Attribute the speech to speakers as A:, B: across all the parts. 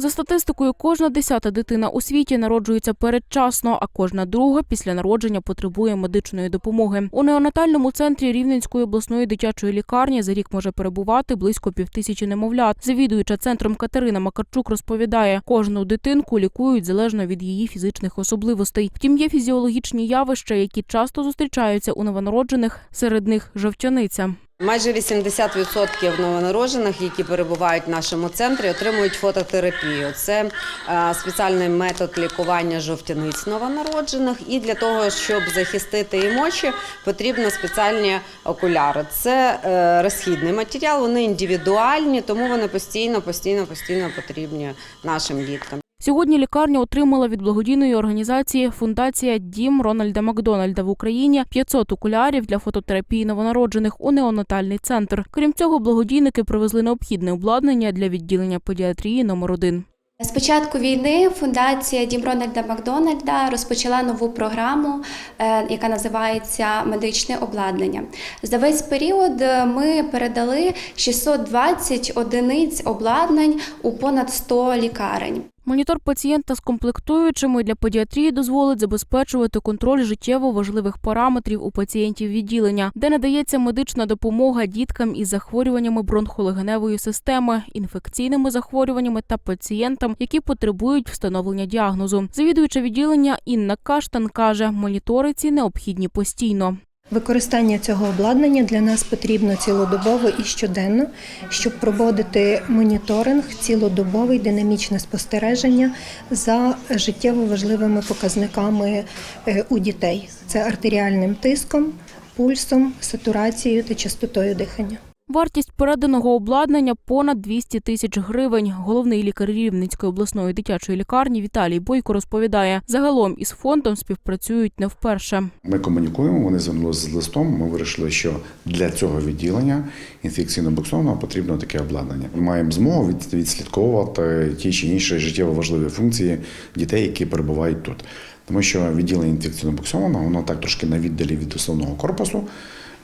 A: За статистикою, кожна десята дитина у світі народжується передчасно, а кожна друга після народження потребує медичної допомоги. У неонатальному центрі Рівненської обласної дитячої лікарні за рік може перебувати близько півтисячі немовлят. Завідуюча центром Катерина Макарчук розповідає, кожну дитинку лікують залежно від її фізичних особливостей. Втім, є фізіологічні явища, які часто зустрічаються у новонароджених. Серед них жовтяниця.
B: Майже 80% новонароджених, які перебувають в нашому центрі, отримують фототерапію. Це е, спеціальний метод лікування жовтяниць новонароджених. І для того, щоб захистити їм очі, потрібні спеціальні окуляри. Це е, розхідний матеріал, вони індивідуальні, тому вони постійно, постійно, постійно потрібні нашим діткам.
A: Сьогодні лікарня отримала від благодійної організації Фундація Дім Рональда Макдональда в Україні 500 окулярів для фототерапії новонароджених у неонатальний центр. Крім цього, благодійники привезли необхідне обладнання для відділення педіатрії номер 1
C: З початку війни фундація Дім Рональда Макдональда розпочала нову програму, е, яка називається Медичне обладнання. За весь період е, ми передали 620 одиниць обладнань у понад 100 лікарень.
A: Монітор пацієнта з комплектуючими для педіатрії дозволить забезпечувати контроль життєво важливих параметрів у пацієнтів відділення, де надається медична допомога діткам із захворюваннями бронхолегеневої системи, інфекційними захворюваннями та пацієнтам, які потребують встановлення діагнозу. Завідуюча відділення Інна Каштан каже, монітори ці необхідні постійно.
D: Використання цього обладнання для нас потрібно цілодобово і щоденно, щоб проводити моніторинг, цілодобовий динамічне спостереження за життєво важливими показниками е, у дітей: це артеріальним тиском, пульсом, сатурацією та частотою дихання.
A: Вартість переданого обладнання понад 200 тисяч гривень. Головний лікар Рівненської обласної дитячої лікарні Віталій Бойко розповідає, загалом із фондом співпрацюють не вперше.
E: Ми комунікуємо, вони звернулися з листом. Ми вирішили, що для цього відділення інфекційно-буксонного потрібно таке обладнання. Ми маємо змогу відслідковувати ті чи інші життєво важливі функції дітей, які перебувають тут. Тому що відділення інфекційно-буксованого, воно так трошки на віддалі від основного корпусу,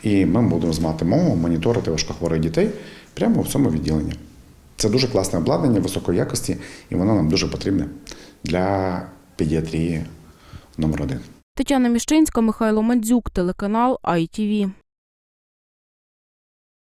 E: і ми будемо мати мову моніторити важкохворих дітей прямо в цьому відділенні. Це дуже класне обладнання високої якості, і воно нам дуже потрібне для педіатрії номер один.
A: Тетяна Міщинська, Михайло Мандзюк, телеканал ITV.